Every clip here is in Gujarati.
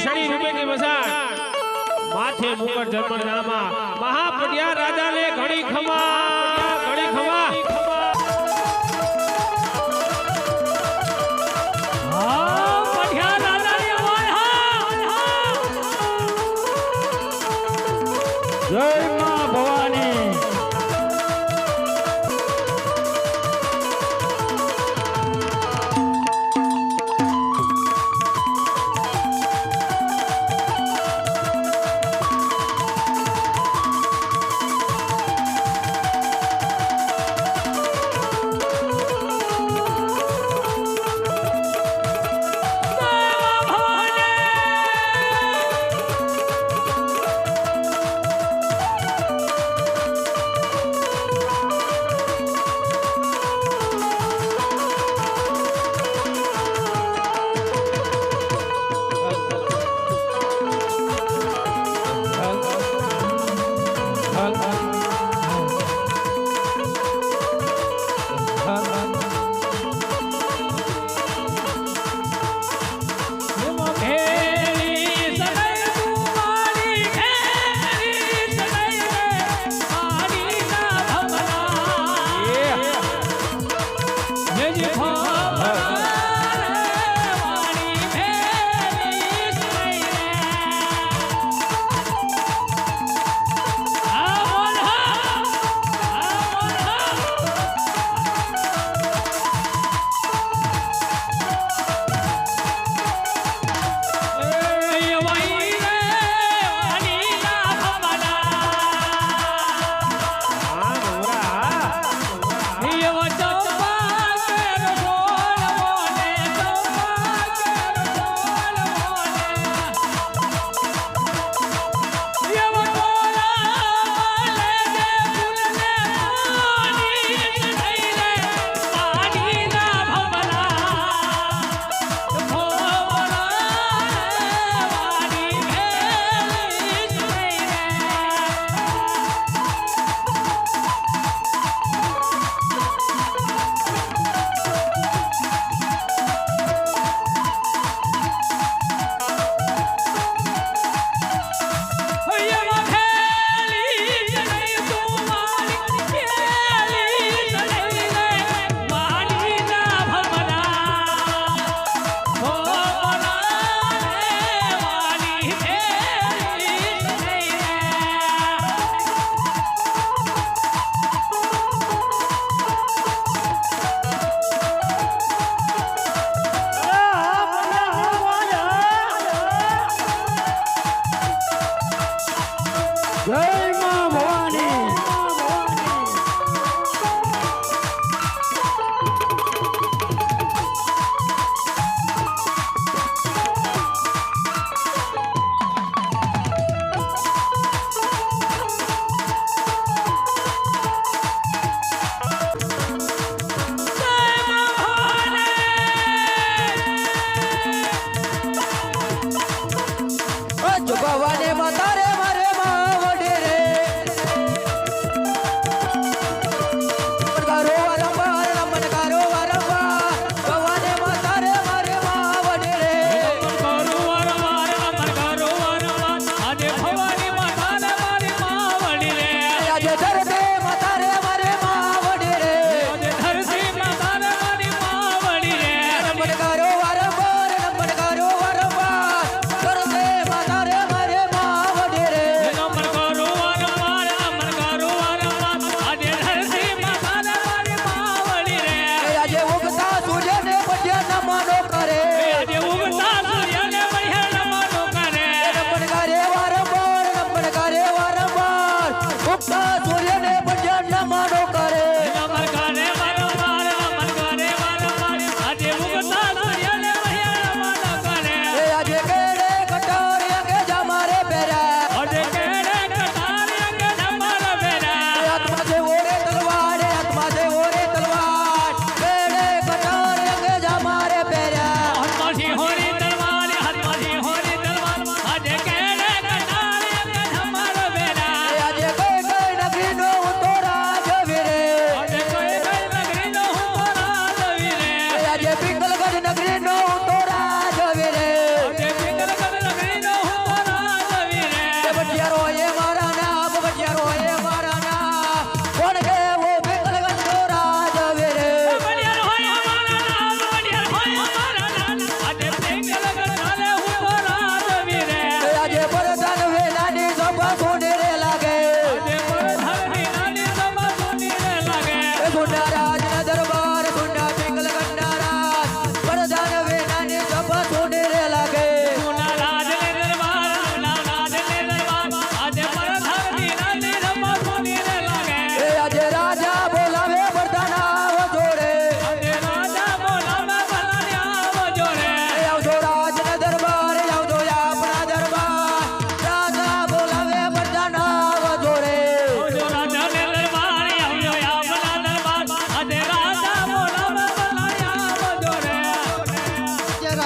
સડી રૂપે કે બજાર માથે મુકટ જન્મ નામા મહાપડિયા રાજા ને ઘણી ખમા ભગવાને વધારે come on up.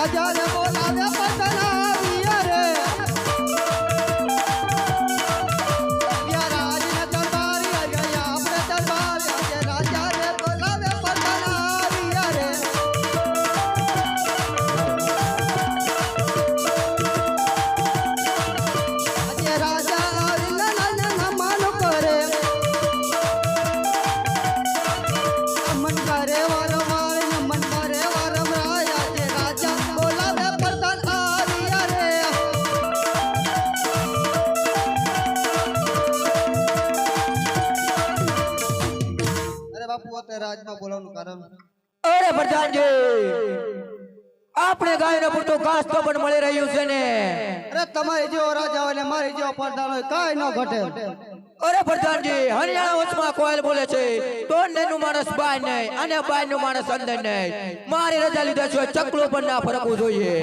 大家不老娘不 બોલાવવાનું કારણ? અરે પ્રધાનજી આપણે ગાયને પૂરતો ઘાસ તો પણ મળી રહ્યું છે ને. અરે તમારી જેવો રાજા હોય ને મારી જેવો પ્રધાન હોય કાંઈ ન ઘટે. અરે પ્રધાનજી હરિયાણા વંશમાં કોયલ બોલે છે તો નું માણસ બાય નહીં અને બાયનું માણસ અંદર નહીં. મારી રજા લીધા છે ચકલું પણ ના ફરકવું જોઈએ.